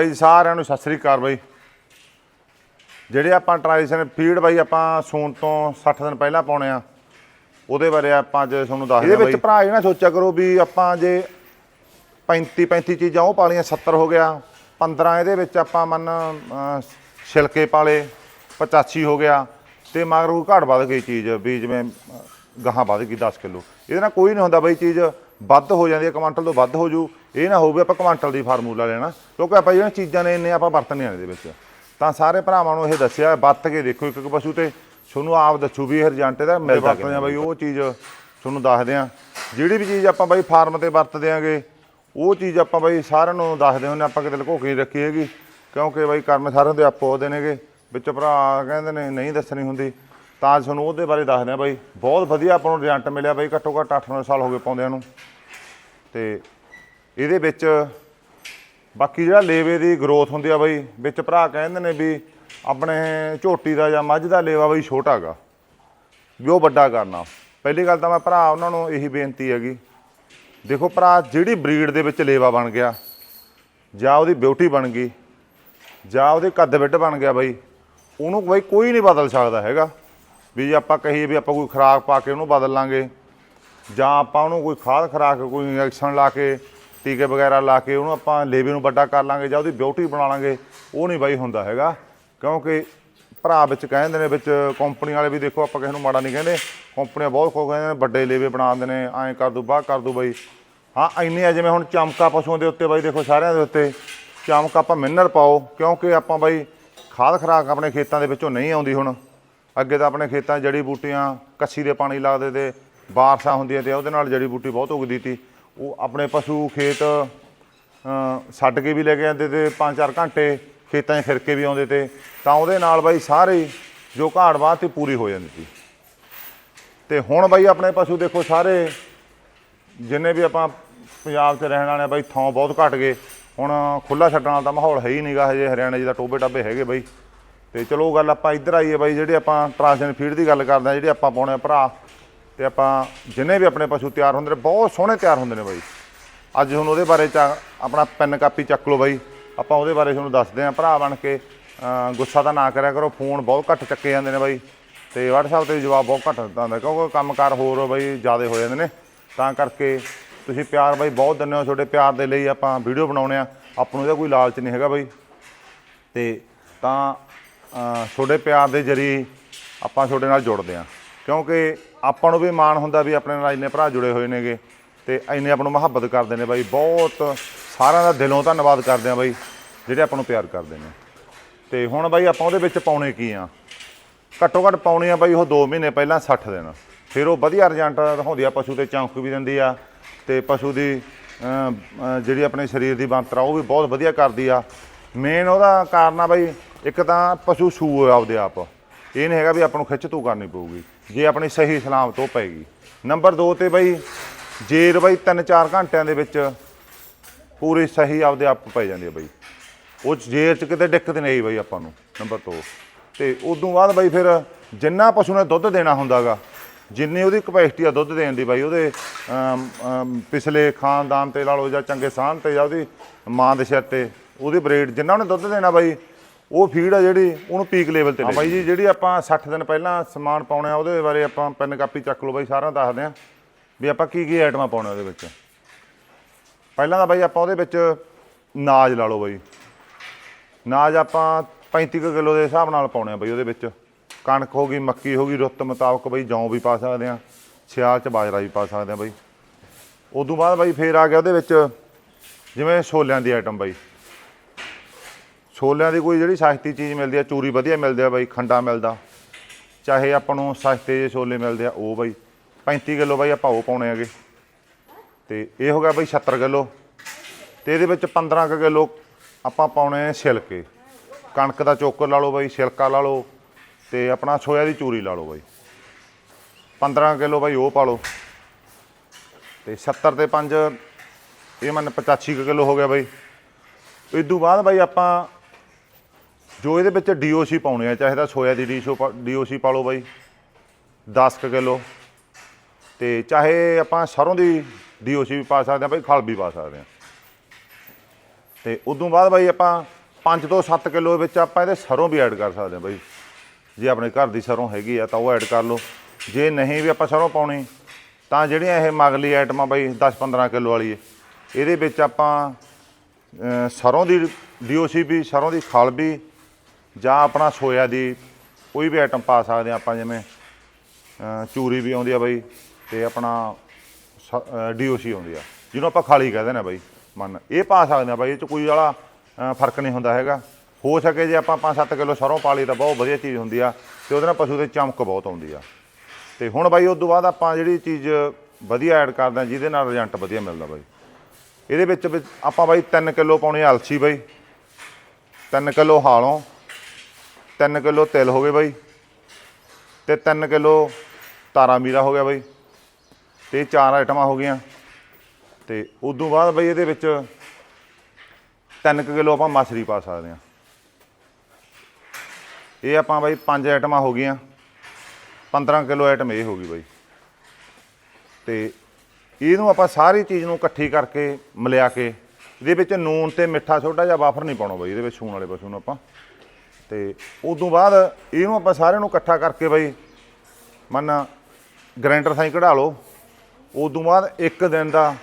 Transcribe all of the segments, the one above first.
ਬਾਈ ਸਾਰਿਆਂ ਨੂੰ ਸਤਿ ਸ੍ਰੀ ਅਕਾਲ ਬਾਈ। ਜਿਹੜੇ ਆਪਾਂ ਟ੍ਰਾਂਜੀਸ਼ਨ ਫੀਡ ਬਾਈ ਆਪਾਂ ਸੂਣ ਤੋਂ 60 ਦਿਨ ਪਹਿਲਾਂ ਪਾਉਣੇ ਆ ਉਹਦੇ ਬਾਰੇ ਆਪਾਂ ਅੱਜ ਤੁਹਾਨੂੰ ਦੱਸਦੇ ਇਹਦੇ ਵਿੱਚ ਭਰਾ ਇਹ ਨਾ ਸੋਚਿਆ ਕਰੋ ਵੀ ਆਪਾਂ ਜੇ 35 35 ਚੀਜ਼ਾਂ ਉਹ ਪਾਲੀਆਂ 70 ਹੋ ਗਿਆ 15 ਇਹਦੇ ਵਿੱਚ ਆਪਾਂ ਮੰਨ ਛਿਲਕੇ ਪਾਲੇ 85 ਹੋ ਗਿਆ ਤੇ ਮਗਰ ਉਹ ਘਾਟ ਵੱਧ ਗਈ ਚੀਜ਼ ਵੀ ਜਿਵੇਂ ਗਾਹਾਂ ਵੱਧ ਗਈ 10 ਕਿਲੋ। ਇਹਦੇ ਨਾਲ ਕੋਈ ਨਹੀਂ ਹੁੰਦਾ ਬਈ ਚੀਜ਼ ਵੱਧ ਹੋ ਜਾਂਦੀ ਹੈ ਕੁਆਂਟਲ ਤੋਂ ਵੱਧ ਹੋ ਜੂ। ਇਹ ਨਾ ਹੋਵੇ ਆਪਾਂ ਕੁਆਂਟਲ ਦੀ ਫਾਰਮੂਲਾ ਲੈਣਾ। ਕਿਉਂਕਿ ਆਪਾਂ ਜਿਹੜੀਆਂ ਚੀਜ਼ਾਂ ਨੇ ਇੰਨੇ ਆਪਾਂ ਵਰਤਨੇ ਆ ਇਹਦੇ ਵਿੱਚ। ਤਾਂ ਸਾਰੇ ਭਰਾਵਾਂ ਨੂੰ ਇਹ ਦੱਸਿਆ ਵਰਤ ਕੇ ਦੇਖੋ ਇੱਕ ਇੱਕ ਪਸ਼ੂ ਤੇ। ਤੁਹਾਨੂੰ ਆਪ ਦੱਸੂ ਵੀ ਇਹ ਰਿਜ਼ਲਟ ਇਹਦਾ ਮਿਲਦਾ ਕਿਵੇਂ? ਆ ਬਈ ਉਹ ਚੀਜ਼ ਤੁਹਾਨੂੰ ਦੱਸਦੇ ਆ ਜਿਹੜੀ ਵੀ ਚੀਜ਼ ਆਪਾਂ ਬਾਈ ਫਾਰਮ ਤੇ ਵਰਤਦੇ ਆਂਗੇ ਉਹ ਚੀਜ਼ ਆਪਾਂ ਬਾਈ ਸਾਰਿਆਂ ਨੂੰ ਦੱਸਦੇ ਹੁੰਦੇ ਆਪਾਂ ਕਿਤੇ ਲੁਕੋ ਕੇ ਰੱਖੀ ਹੈਗੀ। ਕਿਉਂਕਿ ਬਾਈ ਕਰਮ ਸਾਰਿਆਂ ਦੇ ਆਪੋ ਉਹਦੇ ਨੇਗੇ। ਵਿੱਚ ਭਰਾ ਕਹਿੰਦੇ ਨੇ ਨਹੀਂ ਦੱਸਣੀ ਹੁੰਦੀ। ਤਾਂ ਅੱਜ ਤੁਹਾਨੂੰ ਉਹਦੇ ਬਾਰੇ ਦੱਸਦੇ ਆ ਬਾਈ। ਬਹੁਤ ਵਧੀਆ ਆਪਾਂ ਨੂੰ ਰਿਜ਼ਲਟ ਮਿਲਿਆ ਬਾਈ, ਘੱਟੋ ਘੱਟ 8-9 ਸਾਲ ਹੋ ਗਏ ਪਾਉਂਦਿਆਂ ਨੂੰ। ਤੇ ਇਹਦੇ ਵਿੱਚ ਬਾਕੀ ਜਿਹੜਾ ਲੇਵੇ ਦੀ ਗਰੋਥ ਹੁੰਦੀ ਆ ਬਾਈ, ਵਿੱਚ ਭਰਾ ਕਹਿੰਦੇ ਨੇ ਵੀ ਆਪਣੇ ਝੋਟੀ ਦਾ ਜਾਂ ਮੱਝ ਦਾ ਲੇਵਾ ਬਾਈ ਛੋਟਾ ਗਾ, ਵੀ ਉਹ ਵੱਡਾ ਕਰਨਾ। ਪਹਿਲੀ ਗੱਲ ਤਾਂ ਮੈਂ ਭਰਾ ਉਹਨਾਂ ਨੂੰ ਇਹੀ ਬੇਨਤੀ ਹੈਗੀ, ਦੇਖੋ ਭਰਾ, ਜਿਹੜੀ ਬਰੀਡ ਦੇ ਵਿੱਚ ਲੇਵਾ ਬਣ ਗਿਆ, ਜਾਂ ਉਹਦੀ ਬਿਊਟੀ ਬਣ ਗਈ, ਜਾਂ ਉਹਦੇ ਕੱਦ ਵਿੱਡ ਬਣ ਗਿਆ ਬਾਈ, ਉਹਨੂੰ ਬਾਈ ਕੋਈ ਨਹੀਂ ਬਦਲ ਸਕਦਾ ਹੈਗਾ। ਵੀ ਜੇ ਆਪਾਂ ਕਹੀਏ ਵੀ ਆਪਾਂ ਕੋਈ ਖੁਰਾਕ ਪਾ ਕੇ ਉਹਨੂੰ ਬਦਲ ਲਾਂਗੇ, ਜਾਂ ਆਪਾਂ ਉਹਨੂੰ ਕੋਈ ਖਾਦ ਖਰਾਕ, ਕੋਈ ਇੰਜੈਕਸ਼ਨ ਲਾ ਕੇ, ਟੀਕੇ ਵਗੈਰਾ ਲਾ ਕੇ ਉਹਨੂੰ ਆਪਾਂ ਲੇਵੇ ਨੂੰ ਵੱਡਾ ਕਰ ਲਾਂਗੇ ਜਾਂ ਉਹਦੀ ਬਿਊਟੀ ਬਣਾ ਲਾਂਗੇ, ਉਹ ਨਹੀਂ ਬਾਈ ਹੁੰਦਾ ਹੈਗਾ। ਕਿਉਂਕਿ ਭਰਾ ਵਿੱਚ ਕਹਿੰਦੇ ਨੇ ਵਿੱਚ ਕੰਪਨੀ ਵਾਲੇ ਵੀ ਦੇਖੋ ਆਪਾਂ ਕਿਸੇ ਨੂੰ ਮਾੜਾ ਨਹੀਂ ਕਹਿੰਦੇ, ਕੰਪਨੀਆਂ ਬਹੁਤ ਕੋ ਕਹਿੰਦੇ ਨੇ, ਵੱਡੇ ਲੇਵੇ ਬਣਾ ਦਿੰਦੇ ਨੇ, ਐਂ ਕਰ ਦੂ, ਬਾਹ ਕਰ ਦੂ ਬਾਈ। ਹਾਂ, ਇੰਨੇ ਆ ਜਿਵੇਂ ਹੁਣ ਚਮਕਾ ਪਸ਼ੂਆਂ ਦੇ ਉੱਤੇ ਬਾਈ ਦੇਖੋ ਸਾਰਿਆਂ ਦੇ ਉੱਤੇ, ਚਮਕ ਆਪਾਂ ਮਿਨਰਲ ਪਾਓ, ਕਿਉਂਕਿ ਆਪਾਂ ਬਾਈ ਖਾਦ ਖਰਾਕ ਆਪਣੇ ਖੇਤਾਂ ਦੇ ਵਿੱਚੋਂ ਨਹੀਂ ਆਉਂਦੀ ਹੁਣ। ਅੱਗੇ ਤਾਂ ਆਪਣੇ ਖੇਤਾਂ 'ਚ ਜੜੀ ਬੂਟੀਆਂ, ਕੱਸੀ ਦੇ ਪਾਣੀ ਲੱਗਦੇ ਤੇ ਬਾਰਸ਼ਾਂ ਹੁੰਦੀਆਂ ਤੇ ਉਹਦੇ ਨਾਲ ਜੜੀ ਬੂਟੀ ਬਹੁਤ ਉਗਦੀ ਤੀ। ਉਹ ਆਪਣੇ ਪਸ਼ੂ ਖੇਤ ਛੱਡ ਕੇ ਵੀ ਲੈ ਕੇ ਜਾਂਦੇ ਤੇ 5-4 ਘੰਟੇ ਖੇਤਾਂ 'ਚ ਫਿਰ ਕੇ ਵੀ ਆਉਂਦੇ ਤੇ, ਤਾਂ ਉਹਦੇ ਨਾਲ ਬਾਈ ਸਾਰੇ ਜੋ ਘਾੜ ਬਾਤ ਤੇ ਪੂਰੀ ਹੋ ਜਾਂਦੀ ਸੀ ਤੇ ਹੁਣ ਬਾਈ ਆਪਣੇ ਪਸ਼ੂ ਦੇਖੋ ਸਾਰੇ, ਜਿੰਨੇ ਵੀ ਆਪਾਂ ਪੰਜਾਬ 'ਚ ਰਹਿਣ ਵਾਲੇ ਆ ਬਾਈ, ਥਾਂ ਬਹੁਤ ਘਟ ਗਏ। ਹੁਣ ਖੁੱਲਾ ਛੱਡਣ ਵਾਲਾ ਤਾਂ ਮਾਹੌਲ ਹੈ ਹੀ ਨਹੀਂਗਾ ਹਜੇ, ਹਰਿਆਣੇ ਜੀ ਦਾ ਟੋਬੇ ਟਾਬੇ ਹੈਗੇ ਬਾਈ। ਤੇ ਚਲੋ ਉਹ ਗੱਲ ਆਪਾਂ ਇੱਧਰ ਆਈਏ ਬਾਈ, ਜਿਹੜੇ ਆਪਾਂ ਟ੍ਰਾਂਸਜਨ ਫੀਡ ਦੀ ਗੱਲ ਕਰਦੇ ਆ ਜਿਹੜੇ ਆਪਾਂ ਪਾਉਣੇ ਆ ਭਰਾ, ਤੇ ਆਪਾਂ ਜਿੰਨੇ ਵੀ ਆਪਣੇ ਪਸ਼ੂ ਤਿਆਰ ਹੁੰਦੇ ਨੇ, ਬਹੁਤ ਸੋਹਣੇ ਤਿਆਰ ਹੁੰਦੇ ਨੇ ਬਾਈ। ਅੱਜ ਹੁਣ ਉਹਦੇ ਬਾਰੇ ਚ ਆਪਣਾ ਪੈਨ ਕਾਪੀ ਚੱਕ ਲਓ ਬਾਈ। ਆਪਾਂ ਉਹਦੇ ਬਾਰੇ ਤੁਹਾਨੂੰ ਦੱਸਦੇ ਆਂ ਭਰਾ ਬਣ ਕੇ ਗੁੱਸਾ ਤਾਂ ਨਾ ਕਰਿਆ ਕਰੋ, ਫੋਨ ਬਹੁਤ ਘੱਟ ਚੱਕੇ ਜਾਂਦੇ ਨੇ ਬਾਈ। ਤੇ WhatsApp ਤੇ ਵੀ ਜਵਾਬ ਬਹੁਤ ਘੱਟ ਦਿੱਤਾ ਹੁੰਦਾ ਕਿਉਂਕਿ ਕੰਮਕਾਰ ਹੋਰ ਬਾਈ ਜ਼ਿਆਦਾ ਹੋ ਜਾਂਦੇ ਨੇ। ਤਾਂ ਕਰਕੇ ਤੁਸੀਂ ਪਿਆਰ ਬਾਈ ਬਹੁਤ ਦਿੰਦੇ ਹੋ, ਤੁਹਾਡੇ ਪਿਆਰ ਦੇ ਲਈ ਆਪਾਂ ਵੀਡੀਓ ਬਣਾਉਣੇ ਆ। ਆਪਾਂ ਨੂੰ ਇਹਦਾ ਕੋਈ ਲਾਲਚ ਨਹੀਂ ਹੈਗਾ ਬਾਈ। ਤੇ ਤਾਂ ਤੁਹਾਡੇ ਪਿਆਰ ਦੇ ਜਰੀ ਆਪਾਂ ਤੁਹਾਡੇ ਨਾਲ ਜੁੜਦੇ ਹਾਂ। ਕਿਉਂਕਿ ਆਪਾਂ ਨੂੰ ਵੀ ਮਾਣ ਹੁੰਦਾ ਵੀ ਆਪਣੇ ਨਾਲ ਇੰਨੇ ਭਰਾ ਜੁੜੇ ਹੋਏ ਨੇਗੇ ਤੇ ਇੰਨੇ ਆਪਾਂ ਨੂੰ ਮੁਹੱਬਤ ਕਰਦੇ ਨੇ ਬਾਈ। ਬਹੁਤ ਸਾਰਿਆਂ ਦਾ ਦਿਲੋਂ ਧੰਨਵਾਦ ਕਰਦੇ ਆ ਬਾਈ, ਜਿਹੜੇ ਆਪਾਂ ਨੂੰ ਪਿਆਰ ਕਰਦੇ ਨੇ। ਤੇ ਹੁਣ ਬਾਈ ਆਪਾਂ ਉਹਦੇ ਵਿੱਚ ਪਾਉਣੇ ਕੀ ਆ? ਘੱਟੋ ਘੱਟ ਪਾਉਣੇ ਆ ਬਾਈ ਉਹ 2 ਮਹੀਨੇ ਪਹਿਲਾਂ 60 ਦਿਨ। ਫਿਰ ਉਹ ਵਧੀਆ ਰਿਜ਼ਲਟ ਦਿਖਾਉਂਦੀ ਆ, ਪਸ਼ੂ ਤੇ ਚੌਂਕ ਵੀ ਦਿੰਦੀ ਆ ਤੇ ਪਸ਼ੂ ਦੀ ਜਿਹੜੀ ਆਪਣੇ ਸਰੀਰ ਦੀ ਬਣਤਰ ਆ, ਉਹ ਵੀ ਬਹੁਤ ਵਧੀਆ ਕਰਦੀ ਆ। ਮੇਨ ਉਹਦਾ ਕਾਰਨ ਆ ਬਾਈ, ਇੱਕ ਤਾਂ ਪਸ਼ੂ ਸੂ ਆਪਦੇ ਆਪ। ਇਹ ਨਹੀਂ ਹੈਗਾ ਵੀ ਆਪਾਂ ਨੂੰ ਖਿੱਚ ਤੂ ਕਰਨੀ ਪਊਗੀ। ਜੇ ਆਪਣੀ ਸਹੀ ਸਲਾਮਤ ਤੋਂ ਪਏਗੀ। ਨੰਬਰ 2 ਤੇ ਬਾਈ ਜੇਰ ਬਾਈ 3-4 ਘੰਟਿਆਂ ਦੇ ਵਿੱਚ ਪੂਰੀ ਸਹੀ ਆਪਦੇ ਆਪ ਪੈ ਜਾਂਦੀ ਹੈ ਬਾਈ। ਉਹ 'ਚ ਜੇਰ ਚ ਕਿਤੇ ਦਿੱਕਤ ਨਹੀਂ ਆਈ ਬਾਈ ਆਪਾਂ ਨੂੰ ਨੰਬਰ 2 ਤੇ ਉਦੋਂ ਬਾਅਦ ਬਾਈ ਫਿਰ ਜਿੰਨਾ ਪਸ਼ੂ ਨੇ ਦੁੱਧ ਦੇਣਾ ਹੁੰਦਾਗਾ, ਜਿੰਨੀ ਉਹਦੀ ਕਪੈਸਿਟੀ ਆ ਦੁੱਧ ਦੇਣ ਦੀ ਬਾਈ, ਉਹਦੇ ਪਿਛਲੇ ਖਾਨਦਾਨ ਤੇ ਲਾ ਲਓ ਜਾਂ ਚੰਗੇ ਸਾਹਨ ਤੇ ਜਾਂ ਉਹਦੀ ਮਾਂ ਦੇ ਸਿਰ ਤੇ ਉਹਦੀ ਬਰੀਡ ਜਿੰਨਾ ਉਹਨੇ ਦੁੱਧ ਦੇਣਾ ਬਾਈ ਉਹ ਫੀਡ ਆ ਜਿਹੜੀ ਉਹਨੂੰ ਪੀਕ ਲੈਵਲ ਤੇ ਲੈ ਬਾਈ ਜੀ ਜਿਹੜੀ ਆਪਾਂ 60 ਦਿਨ ਪਹਿਲਾਂ ਸਮਾਨ ਪਾਉਣਾ ਉਹਦੇ ਬਾਰੇ ਆਪਾਂ ਪੈਨ ਕਾਪੀ ਚੱਕ ਲਓ ਬਾਈ ਸਾਰਾ ਦੱਸਦੇ ਆ ਵੀ ਆਪਾਂ ਕੀ ਕੀ ਆਈਟਮਾਂ ਪਾਉਣਾ ਉਹਦੇ ਵਿੱਚ। ਪਹਿਲਾਂ ਤਾਂ ਬਾਈ ਆਪਾਂ ਉਹਦੇ ਵਿੱਚ ਨਾਜ ਲਾ ਲਓ ਬਾਈ। ਨਾਜ ਆਪਾਂ 35 ਕੁ ਕਿਲੋ ਦੇ ਹਿਸਾਬ ਨਾਲ ਪਾਉਣੇ ਆ ਬਈ ਉਹਦੇ ਵਿੱਚ। ਕਣਕ ਹੋ ਗਈ ਮੱਕੀ ਹੋ ਗਈ ਰੁੱਤ ਮੁਤਾਬਕ ਬਈ ਜੌਂ ਵੀ ਪਾ ਸਕਦੇ ਆ ਸਿਆਲ ਚ ਬਾਜਰਾ ਵੀ ਪਾ ਸਕਦੇ ਆ ਬਈ। ਉਦੋਂ ਬਾਅਦ ਬਈ ਫੇਰ ਆ ਗਿਆ ਉਹਦੇ ਵਿੱਚ ਜਿਵੇਂ ਛੋਲਿਆਂ ਦੀ ਆਈਟਮ ਬਈ। ਛੋਲਿਆਂ ਦੀ ਕੋਈ ਜਿਹੜੀ ਸਸਤੀ ਚੀਜ਼ ਮਿਲਦੀ ਆ, ਚੂਰੀ ਵਧੀਆ ਮਿਲਦੀ ਆ ਬਾਈ, ਖੰਡਾ ਮਿਲਦਾ। ਚਾਹੇ ਆਪਾਂ ਨੂੰ ਸਸਤੇ ਜਿਹੇ ਛੋਲੇ ਮਿਲਦੇ ਆ, ਉਹ ਬਾਈ 35 ਕਿਲੋ ਬਾਈ ਆਪਾਂ ਉਹ ਪਾਉਣੇ ਹੈਗੇ। ਤੇ ਇਹ ਹੋ ਗਿਆ ਬਈ 76 ਕਿਲੋ। ਤੇ ਇਹਦੇ ਵਿੱਚ 15 ਕੁ ਕਿਲੋ ਆਪਾਂ ਪਾਉਣੇ ਆ ਛਿਲਕੇ। ਕਣਕ ਦਾ ਚੋਕਰ ਲਾ ਲਓ ਬਾਈ, ਛਿਲਕਾ ਲਾ ਲਓ, ਤੇ ਆਪਣਾ ਸੋਇਆ ਦੀ ਚੂਰੀ ਲਾ ਲਓ ਬਾਈ। 15 ਕਿਲੋ ਬਾਈ ਉਹ ਪਾ ਲਓ। ਤੇ 70 ਤੇ 5 ਇਹ ਮੰਨ 85 ਕੁ ਕਿਲੋ ਹੋ ਗਿਆ ਬਾਈ। ਇਸ ਤੋਂ ਬਾਅਦ ਬਾਈ ਆਪਾਂ ਜੋ ਇਹਦੇ ਵਿੱਚ ਡੀਓਸੀ ਪਾਉਣੇ ਆ ਚਾਹੇ ਤਾਂ ਸੋਇਆ ਦੀ ਡੀਸ਼ੋ ਡੀਓਸੀ ਪਾ ਲਓ ਬਾਈ 10 ਕੁ ਕਿਲੋ। ਤੇ ਚਾਹੇ ਆਪਾਂ ਸਰੋਂ ਦੀ ਡੀਓਸੀ ਵੀ ਪਾ ਸਕਦੇ ਆ ਬਾਈ ਖਲ ਵੀ ਪਾ ਸਕਦੇ ਆ। ਤੇ ਉਦੋਂ ਬਾਅਦ ਬਾਈ ਆਪਾਂ 5 ਤੋਂ 7 ਕਿਲੋ ਵਿੱਚ ਆਪਾਂ ਇਹਦੇ ਸਰੋਂ ਵੀ ਐਡ ਕਰ ਸਕਦੇ ਹਾਂ ਬਾਈ। ਜੇ ਆਪਣੇ ਘਰ ਦੀ ਸਰੋਂ ਹੈਗੀ ਆ ਤਾਂ ਉਹ ਐਡ ਕਰ ਲਓ। ਜੇ ਨਹੀਂ ਵੀ ਆਪਾਂ ਸਰੋਂ ਪਾਉਣੀ ਤਾਂ ਜਿਹੜੀਆਂ ਇਹ ਮਗਲੀ ਆਈਟਮਾਂ ਬਾਈ 10-15 ਕਿਲੋ ਵਾਲੀ ਹੈ ਇਹਦੇ ਵਿੱਚ ਆਪਾਂ ਅਹ, ਸਰੋਂ ਦੀ ਡੀਓਸੀ ਵੀ ਸਰੋਂ ਦੀ ਖਲ ਵੀ ਜਾਂ ਆਪਣਾ ਸੋਇਆ ਦੀ ਕੋਈ ਵੀ ਆਈਟਮ ਪਾ ਸਕਦੇ ਹਾਂ ਆਪਾਂ, ਜਿਵੇਂ ਚੂਰੀ ਵੀ ਆਉਂਦੀ ਆ ਬਾਈ ਤੇ ਆਪਣਾ ਡੀਓਸੀ ਆਉਂਦੀ ਆ, ਜਿਹਨੂੰ ਆਪਾਂ ਖਾਲੀ ਕਹਿੰਦੇ ਨੇ ਬਾਈ, ਮੰਨ, ਇਹ ਪਾ ਸਕਦੇ ਆ ਬਾਈ, ਇਹ ਚ ਕੋਈ ਵਾਲਾ ਫ਼ਰਕ ਨਹੀਂ ਹੁੰਦਾ ਹੈਗਾ। ਹੋ ਸਕੇ ਜੇ ਆਪਾਂ 5-7 ਕਿਲੋ ਸਰੋਂ ਪਾ ਲਈ ਤਾਂ ਬਹੁਤ ਵਧੀਆ ਚੀਜ਼ ਹੁੰਦੀ ਆ ਤੇ ਉਹਦੇ ਨਾਲ ਪਸ਼ੂ ਦੇ ਚਮਕ ਬਹੁਤ ਆਉਂਦੀ ਆ। ਤੇ ਹੁਣ ਬਾਈ ਉਸ ਤੋਂ ਬਾਅਦ ਆਪਾਂ ਜਿਹੜੀ ਚੀਜ਼ ਵਧੀਆ ਐਡ ਕਰਦੇ ਆ ਜਿਹਦੇ ਨਾਲ ਰਿਜ਼ਲਟ ਵਧੀਆ ਮਿਲਦਾ ਬਾਈ। ਇਹਦੇ ਵਿੱਚ ਵਿੱਚ ਆਪਾਂ ਬਾਈ 3 ਕਿਲੋ ਪਾਉਣੇ ਅਲਸੀ ਬਾਈ 3 ਕਿਲੋ ਹਾਲੋਂ 3 ਕਿਲੋ ਤਿਲ ਹੋ ਗਏ ਬਾਈ ਤੇ 3 ਕਿਲੋ ਤਾਰਾ ਮੀਰਾ ਹੋ ਗਿਆ ਬਾਈ ਤੇ ਚਾਰ ਆਈਟਮਾਂ ਹੋ ਗਈਆਂ। ਤੇ ਤੋਂ ਬਾਅਦ ਬਾਈ ਇਹਦੇ ਵਿੱਚ 3 ਕਿਲੋ ਆਪਾਂ ਮਛਲੀ ਪਾ ਸਕਦੇ ਹਾਂ। ਇਹ ਆਪਾਂ ਬਾਈ ਪੰਜ ਆਈਟਮਾਂ ਹੋ ਗਈਆਂ। 15 ਕਿਲੋ ਆਈਟਮ ਇਹ ਹੋ ਗਈ ਬਾਈ। ਤੇ ਇਹਨੂੰ ਆਪਾਂ ਸਾਰੀ ਚੀਜ਼ ਨੂੰ ਇਕੱਠੀ ਕਰਕੇ ਮਿਲਿਆ ਕੇ ਇਹਦੇ ਵਿੱਚ ਨੂਨ ਤੇ ਮਿੱਠਾ ਛੋਟਾ ਜਿਹਾ ਵਾਫਰ ਨਹੀਂ ਪਾਉਣਾ ਬਾਈ, ਇਹਦੇ ਵਿੱਚ ਛੂਣ ਵਾਲੇ ਪਸ਼ੂ ਨੂੰ ਆਪਾਂ। ਤੇ ਉਦੋਂ ਬਾਅਦ ਇਹਨੂੰ ਆਪਾਂ ਸਾਰਿਆਂ ਨੂੰ ਇਕੱਠਾ ਕਰਕੇ ਬਾਈ ਮੰਨ ਗ੍ਰਾਈਂਡਰ ਸਾਈ ਕਢਾ ਲਓ। ਉਦੋਂ ਬਾਅਦ ਇੱਕ ਦਿਨ ਦਾ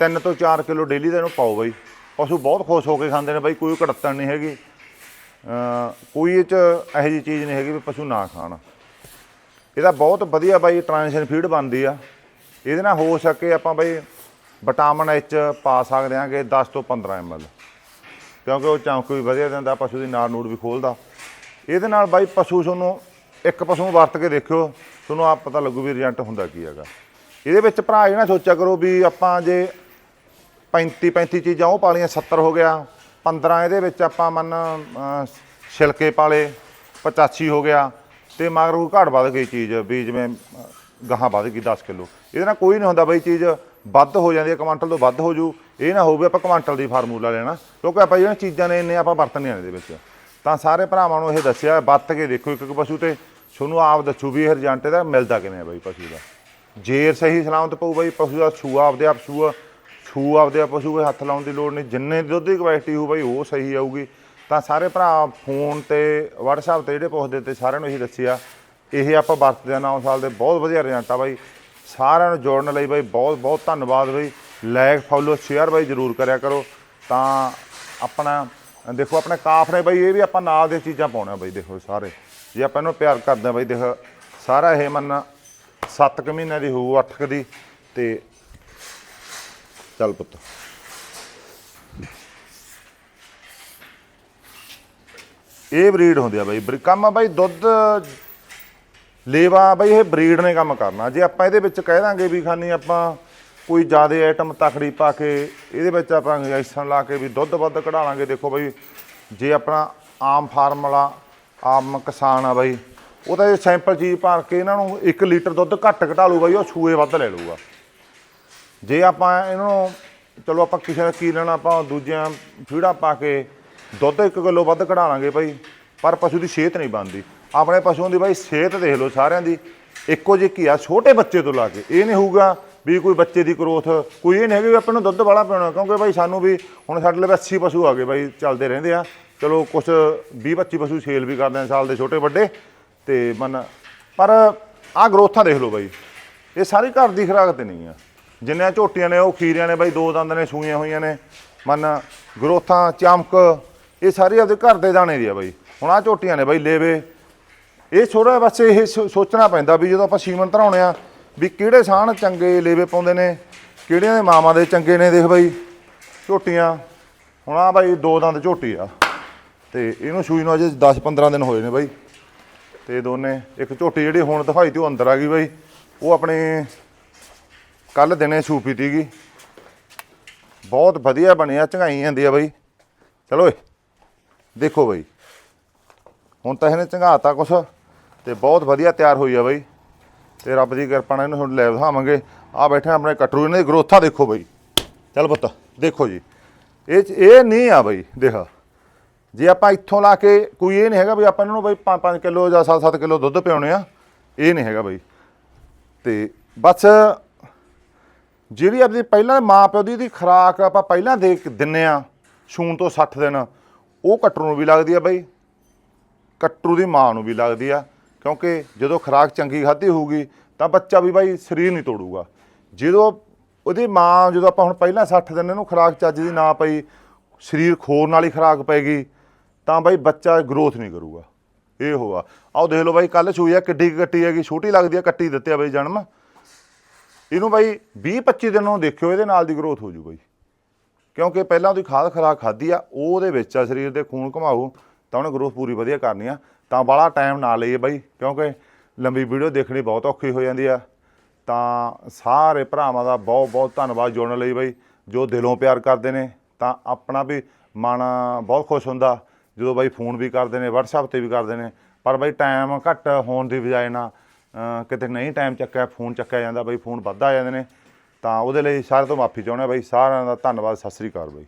3 ਤੋਂ 4 ਕਿਲੋ ਡੇਲੀ ਦਾ ਇਹਨੂੰ ਪਾਓ ਬਾਈ। ਪਸ਼ੂ ਬਹੁਤ ਖੁਸ਼ ਹੋ ਕੇ ਖਾਂਦੇ ਨੇ ਬਈ, ਕੋਈ ਕੜਤਣ ਨਹੀਂ ਹੈਗੀ। ਕੋਈ ਇਹ ਚ ਇਹੋ ਜਿਹੀ ਚੀਜ਼ ਨਹੀਂ ਹੈਗੀ ਵੀ ਪਸ਼ੂ ਨਾ ਖਾਣ। ਇਹਦਾ ਬਹੁਤ ਵਧੀਆ ਬਾਈ ਟ੍ਰਾਂਜੀਸ਼ਨ ਫੀਡ ਬਣਦੀ ਆ। ਇਹਦੇ ਨਾਲ ਹੋ ਸਕੇ ਆਪਾਂ ਬਾਈ ਵਿਟਾਮਿਨ ਐਚ ਪਾ ਸਕਦੇ ਆਂਗੇ 10 ਤੋਂ 15 ml ਕਿਉਂਕਿ ਉਹ ਚਮਕ ਵੀ ਵਧੀਆ ਦਿੰਦਾ ਪਸ਼ੂ ਦੀ ਨਾੜ ਨੂੜ ਵੀ ਖੋਲਦਾ। ਇਹਦੇ ਨਾਲ ਬਾਈ ਪਸ਼ੂ ਤੁਹਾਨੂੰ ਇੱਕ ਪਸ਼ੂ ਨੂੰ ਵਰਤ ਕੇ ਦੇਖਿਓ ਤੁਹਾਨੂੰ ਆਪ ਪਤਾ ਲੱਗੂ ਵੀ ਰਿਜ਼ਲਟ ਹੁੰਦਾ ਕੀ ਹੈਗਾ। ਇਹਦੇ ਵਿੱਚ ਭਰਾ ਇਹ ਨਾ ਸੋਚਿਆ ਕਰੋ ਵੀ ਆਪਾਂ ਜੇ 35 35 ਚੀਜ਼ਾਂ ਉਹ ਪਾਲੀਆਂ 70 ਹੋ ਗਿਆ 15 ਇਹਦੇ ਵਿੱਚ ਆਪਾਂ ਮੰਨ ਅਹ, ਛਿਲਕੇ ਪਾਲੇ 85 ਹੋ ਗਿਆ ਤੇ ਮਗਰ ਉਹ ਘਾਟ ਵੱਧ ਗਈ ਚੀਜ਼ ਵੀ ਜਿਵੇਂ ਗਾਹਾਂ ਵੱਧ ਗਈ 10 ਕਿਲੋ। ਇਹਦੇ ਨਾਲ ਕੋਈ ਨਹੀਂ ਹੁੰਦਾ ਬਈ ਚੀਜ਼ ਵੱਧ ਹੋ ਜਾਂਦੀ ਹੈ ਕੁਆਂਟਲ ਤੋਂ ਵੱਧ ਹੋ ਜੂ। ਇਹ ਨਾ ਹੋਵੇ ਆਪਾਂ ਕੁਆਂਟਲ ਦੀ ਫਾਰਮੂਲਾ ਲੈਣਾ। ਕਿਉਂਕਿ ਆਪਾਂ ਜਿਹੜੀਆਂ ਚੀਜ਼ਾਂ ਨੇ, ਇੰਨੇ ਆਪਾਂ ਵਰਤਣੀਆਂ ਨੇ ਇਹਦੇ ਵਿੱਚ। ਤਾਂ ਸਾਰੇ ਭਰਾਵਾਂ ਨੂੰ ਇਹ ਦੱਸਿਆ ਵਰਤ ਕੇ ਦੇਖੋ ਇੱਕ ਇੱਕ ਪਸ਼ੂ ਤੇ। ਤੁਹਾਨੂੰ ਆਪ ਦੱਸੂ ਵੀ ਇਹ ਰਿਜ਼ਲਟ ਇਹਦਾ ਮਿਲਦਾ ਕਿਵੇਂ ਹੈ ਬਾਈ ਪਸ਼ੂ ਦਾ। ਜੇਰ ਸਹੀ ਸਲਾਮਤ ਪਊ ਬਾਈ, ਪਸ਼ੂ ਦਾ ਛੂਆ ਆਪਦੇ ਆਪ ਛੂਆ। ਛੂ ਆਪਦੇ ਆਪ ਪਸ਼ੂ ਦੇ ਹੱਥ ਲਾਉਣ ਦੀ ਲੋੜ ਨਹੀਂ। ਜਿੰਨੇ ਦੁੱਧ ਦੀ ਕੁਆਲਿਟੀ ਹੋ ਬਈ, ਉਹ ਸਹੀ ਆਊਗੀ। ਤਾਂ ਸਾਰੇ ਭਰਾ ਫੋਨ ਤੇ, WhatsApp ਤੇ ਜਿਹੜੇ ਪੁੱਛਦੇ ਤੇ ਸਾਰਿਆਂ ਨੂੰ ਇਹੀ ਦੱਸਿਆ। ਇਹ ਆਪਾਂ ਵਰਤਦੇ ਆ 9 ਸਾਲ ਦੇ। ਬਹੁਤ ਵਧੀਆ ਰਿਜ਼ਲਟ ਆ ਬਾਈ। ਸਾਰਿਆਂ ਨੂੰ ਜੋੜਨ ਲਈ ਬਾਈ ਬਹੁਤ ਬਹੁਤ ਧੰਨਵਾਦ ਬਾਈ। ਲਾਈਕ ਫੋਲੋ ਸ਼ੇਅਰ ਬਾਈ ਜਰੂਰ ਕਰਿਆ ਕਰੋ। ਤਾਂ ਆਪਣਾ, ਦੇਖੋ ਆਪਣੇ ਕਾਫ ਨੇ ਬਾਈ, ਇਹ ਵੀ ਆਪਾਂ ਨਾਲ ਦੀਆਂ ਚੀਜ਼ਾਂ ਪਾਉਣਾ ਬਾਈ, ਦੇਖੋ ਸਾਰੇ। ਜੇ ਆਪਾਂ ਇਹਨੂੰ ਪਿਆਰ ਕਰਦੇ ਆ ਬਾਈ, ਦੇਖ, ਸਾਰਾ ਇਹ ਮੰਨ 7 ਕੁ ਮਹੀਨਿਆਂ ਦੀ ਹੋਊ 8 ਕੁ ਦੀ, ਤੇ ਚੱਲ ਪੁੱਤ। ਇਹ ਬਰੀਡ ਹੁੰਦੀ ਆ ਬਾਈ ਕੰਮ ਆ ਬਾਈ ਦੁੱਧ ਲੇਵਾ ਬਾਈ ਇਹ ਬਰੀਡ ਨੇ ਕੰਮ ਕਰਨਾ। ਜੇ ਆਪਾਂ ਇਹਦੇ ਵਿੱਚ ਕਹਿ ਦਾਂਗੇ ਵੀ ਖਾਨੀ ਆਪਾਂ ਕੋਈ ਜ਼ਿਆਦਾ ਆਈਟਮ ਤਕੜੀ ਪਾ ਕੇ ਇਹਦੇ ਵਿੱਚ ਆਪਾਂ ਇੰਜੈਕਸ਼ਨ ਲਾ ਕੇ ਵੀ ਦੁੱਧ ਵੱਧ ਕਢਾ ਲਾਂਗੇ। ਦੇਖੋ ਬਾਈ, ਜੇ ਆਪਣਾ ਆਮ ਫਾਰਮ ਵਾਲਾ, ਆਮ ਕਿਸਾਨ ਆ ਬਾਈ, ਉਹ ਤਾਂ ਇਹ ਸੈਂਪਲ ਚੀਜ਼ ਭਰ ਕੇ ਇਹਨਾਂ ਨੂੰ 1 ਲੀਟਰ ਦੁੱਧ ਘੱਟ ਘਟਾ ਲੂ ਬਾਈ, ਉਹ ਛੂਏ ਵੱਧ ਲੈ ਲੂਗਾ ਜੇ ਆਪਾਂ ਇਹਨੂੰ, ਚਲੋ ਆਪਾਂ ਕਿਸੇ ਦਾ ਕੀ ਲੈਣਾ, ਆਪਾਂ ਦੂਜਿਆਂ ਫੀੜਾ ਪਾ ਕੇ ਦੁੱਧ 1 ਕਿਲੋ ਵੱਧ ਕਢਾ ਲਾਂਗੇ ਭਾਈ ਪਰ ਪਸ਼ੂ ਦੀ ਸਿਹਤ ਨਹੀਂ ਬਣਦੀ। ਆਪਣੇ ਪਸ਼ੂਆਂ ਦੀ ਬਾਈ ਸਿਹਤ ਦੇਖ ਲਓ ਸਾਰਿਆਂ ਦੀ। ਇੱਕੋ ਜਿਹੀ ਕੀ ਆ ਛੋਟੇ ਬੱਚੇ ਤੋਂ ਲਾ ਕੇ। ਇਹ ਨਹੀਂ ਹੋਊਗਾ ਵੀ ਕੋਈ ਬੱਚੇ ਦੀ ਗਰੋਥ ਕੋਈ ਇਹ ਨਹੀਂ ਹੈਗੀ ਵੀ ਆਪਾਂ ਨੂੰ ਦੁੱਧ ਵਾਲਾ ਪਿਆਉਣਾ, ਕਿਉਂਕਿ ਬਾਈ ਸਾਨੂੰ ਵੀ ਹੁਣ ਸਾਡੇ ਲਈ 80 ਪਸ਼ੂ ਆ ਗਏ ਬਾਈ, ਚੱਲਦੇ ਰਹਿੰਦੇ ਆ। ਚਲੋ ਕੁਝ 20 25 ਪਸ਼ੂ ਸੇਲ ਵੀ ਕਰਦੇ ਆ ਸਾਲ ਦੇ ਛੋਟੇ ਵੱਡੇ, ਤੇ ਮਨ ਪਰ ਆਹ ਗਰੋਥਾਂ ਦੇਖ ਲਓ ਬਾਈ। ਇਹ ਸਾਰੀ ਘਰ ਦੀ ਖੁਰਾਕ ਤੇ ਨਹੀਂ ਆ। ਜਿੰਨੀਆਂ ਝੋਟੀਆਂ ਨੇ, ਉਹ ਖੀਰਿਆਂ ਨੇ ਬਾਈ, ਦੋ ਦੰਦ ਨੇ, ਸੂਈਆਂ ਹੋਈਆਂ ਨੇ। ਮਨ ਗਰੋਥਾਂ ਚਮਕ, ਇਹ ਸਾਰੀ ਆਪਦੇ ਘਰ ਦੇ ਦਾਣੇ ਦੀ ਆ ਬਾਈ। ਹੁਣ ਆਹ ਝੋਟੀਆਂ ਨੇ ਬਾਈ, ਲੇਵੇ ਇਹ ਥੋੜਾ ਬਸ ਇਹ ਸੋ- ਸੋਚਣਾ ਪੈਂਦਾ ਵੀ ਜਦੋਂ ਆਪਾਂ ਸੀਮਨ ਧਰਾਉਣੇ ਆ ਵੀ ਕਿਹੜੇ ਸਾਹਣ ਚੰਗੇ ਲੇਵੇ ਪਾਉਂਦੇ ਨੇ, ਕਿਹੜਿਆਂ ਦੇ ਮਾਵਾਂ ਦੇ ਚੰਗੇ ਨੇ ਦੇਖ ਬਾਈ, ਝੋਟੀਆਂ। ਹੁਣ ਆ ਬਾਈ ਦੋ ਦੰਦ ਝੋਟੀ ਆ ਤੇ ਇਹਨੂੰ ਸੂਈ ਨੂੰ ਅਜੇ 10 15 ਦਿਨ ਹੋਏ ਨੇ ਬਾਈ। ਤੇ ਦੋਨੇ, ਇੱਕ ਝੋਟੀ ਜਿਹੜੀ ਹੁਣ ਦਿਖਾਈ ਤੇ ਉਹ ਅੰਦਰ ਆ ਗਈ ਬਾਈ। ਉਹ ਆਪਣੇ ਕੱਲ ਦਿਨੇ ਸੂਪੀ ਤੀਗੀ ਬਹੁਤ ਵਧੀਆ ਬਣਿਆ ਚੰਗਾਈ ਜਾਂਦੀ ਆ ਬਾਈ। ਚਲੋ ਏ ਦੇਖੋ ਬਾਈ। ਹੁਣ ਤਾਂ ਇਹਨੇ ਚੰਗਾਤਾ ਕੁਛ ਤੇ ਬਹੁਤ ਵਧੀਆ ਤਿਆਰ ਹੋਈ ਆ ਬਾਈ। ਤੇ ਰੱਬ ਦੀ ਕਿਰਪਾ ਨਾਲ ਇਹਨੂੰ ਹੁਣ ਲੈ ਵਿਖਾਵਾਂਗੇ ਆ ਬੈਠੇ ਆ ਆਪਣੇ ਕਟਰੂ ਇਹਨਾਂ ਦੀ ਗਰੋਥਾ ਦੇਖੋ ਬਾਈ। ਚੱਲ ਪੁੱਤ, ਦੇਖੋ ਜੀ। ਇਹ 'ਚ- ਇਹ ਨਹੀਂ ਆ ਬਾਈ, ਦੇਖ। ਜੇ ਆਪਾਂ ਇੱਥੋਂ ਲਾ ਕੇ, ਕੋਈ ਇਹ ਨਹੀਂ ਹੈਗਾ ਵੀ ਆਪਾਂ ਇਹਨਾਂ ਨੂੰ ਬਾਈ 5-5 ਕਿਲੋ ਜਾਂ 7-7 ਕਿਲੋ ਦੁੱਧ ਪਿਆਉਣੇ ਆ। ਇਹ ਨਹੀਂ ਹੈਗਾ ਬਈ। ਤੇ ਬਸ ਜਿਹੜੀ ਆਪਣੀ ਪਹਿਲਾਂ ਮਾਂ ਪਿਓ ਦੀ ਦੀ ਖੁਰਾਕ ਆਪਾਂ ਪਹਿਲਾਂ ਦੇ ਕੇ ਦਿੰਨੇ ਆ ਸੂਣ ਤੋਂ 60 ਦਿਨ, ਉਹ ਕੱਟਰੂ ਨੂੰ ਵੀ ਲੱਗਦੀ ਆ ਬਾਈ। ਕੱਟਰੂ ਦੀ ਮਾਂ ਨੂੰ ਵੀ ਲੱਗਦੀ ਆ, ਕਿਉਂਕਿ ਜਦੋਂ ਖੁਰਾਕ ਚੰਗੀ ਖਾਧੀ ਹੋਊਗੀ, ਤਾਂ ਬੱਚਾ ਵੀ ਬਾਈ ਸਰੀਰ ਨਹੀਂ ਤੋੜੂਗਾ। ਜਦੋਂ ਉਹਦੀ ਮਾਂ, ਜਦੋਂ ਆਪਾਂ ਹੁਣ ਪਹਿਲਾਂ 60 ਦਿਨ ਇਹਨੂੰ ਖੁਰਾਕ ਚੱਜ ਦੀ ਨਾ ਪਈ, ਸਰੀਰ ਖੋਰ ਨਾਲ ਹੀ ਖੁਰਾਕ ਪੈਗੀ ਤਾਂ ਬਾਈ ਬੱਚਾ ਗਰੋਥ ਨਹੀਂ ਕਰੂਗਾ। ਇਹ ਹੋਆ। ਆਓ ਦੇਖ ਲਓ ਬਾਈ ਕੱਲ ਸੂਈ ਆ, ਕਿੱਡੀ ਕੱਟੀ ਹੈਗੀ, ਛੋਟੀ ਲੱਗਦੀ ਆ, ਕੱਟੀ ਦਿੱਤੇ ਆ ਬਾਈ ਜਨਮ। ਇਹਨੂੰ ਬਾਈ 20 25 ਦਿਨ ਨੂੰ ਦੇਖਿਓ, ਇਹਦੇ ਨਾਲ ਦੀ ਗਰੋਥ ਹੋ ਜੂ ਬਾਈ। ਕਿਉਂਕਿ ਪਹਿਲਾਂ ਉਹਦੀ ਖਾਦ ਖਰਾਕ ਖਾਧੀ ਆ, ਉਹਦੇ ਵਿੱਚ ਆ ਸਰੀਰ ਦੇ ਖੂਨ ਘਮਾਊ ਤਾਂ ਉਹਨੇ ਗਰੋਥ ਪੂਰੀ ਵਧੀਆ ਕਰਨੀ ਆ। ਤਾਂ ਬਾਹਲਾ ਟਾਈਮ ਨਾ ਲਈਏ ਬਾਈ, ਕਿਉਂਕਿ ਲੰਬੀ ਵੀਡੀਓ ਦੇਖਣੀ ਬਹੁਤ ਔਖੀ ਹੋ ਜਾਂਦੀ ਆ। ਤਾਂ ਸਾਰੇ ਭਰਾਵਾਂ ਦਾ ਬਹੁਤ ਬਹੁਤ ਧੰਨਵਾਦ ਜੋੜਨ ਲਈ ਬਾਈ, ਜੋ ਦਿਲੋਂ ਪਿਆਰ ਕਰਦੇ ਨੇ। ਤਾਂ ਆਪਣਾ ਵੀ ਮਨ ਬਹੁਤ ਖੁਸ਼ ਹੁੰਦਾ, ਜਦੋਂ ਬਾਈ ਫੋਨ ਵੀ ਕਰਦੇ ਨੇ, WhatsApp ਤੇ ਵੀ ਕਰਦੇ ਨੇ। ਪਰ ਬਾਈ ਟਾਈਮ ਘੱਟ ਹੋਣ ਦੀ ਬਜਾਏ ਨਾ ਕਿਤੇ ਨਹੀਂ ਟਾਈਮ ਚੱਕਿਆ ਫੋਨ ਚੱਕਿਆ ਜਾਂਦਾ, ਬਾਈ ਫੋਨ ਵੱਧ ਆ ਜਾਂਦੇ ਨੇ। ਤਾਂ ਉਹਦੇ ਲਈ ਸਾਰਿਆਂ ਤੋਂ ਮਾਫੀ ਚਾਹੁੰਦਾ ਬਾਈ, ਸਾਰਿਆਂ ਦਾ ਧੰਨਵਾਦ, ਸਤਿ ਸ੍ਰੀ ਅਕਾਲ ਬਾਈ।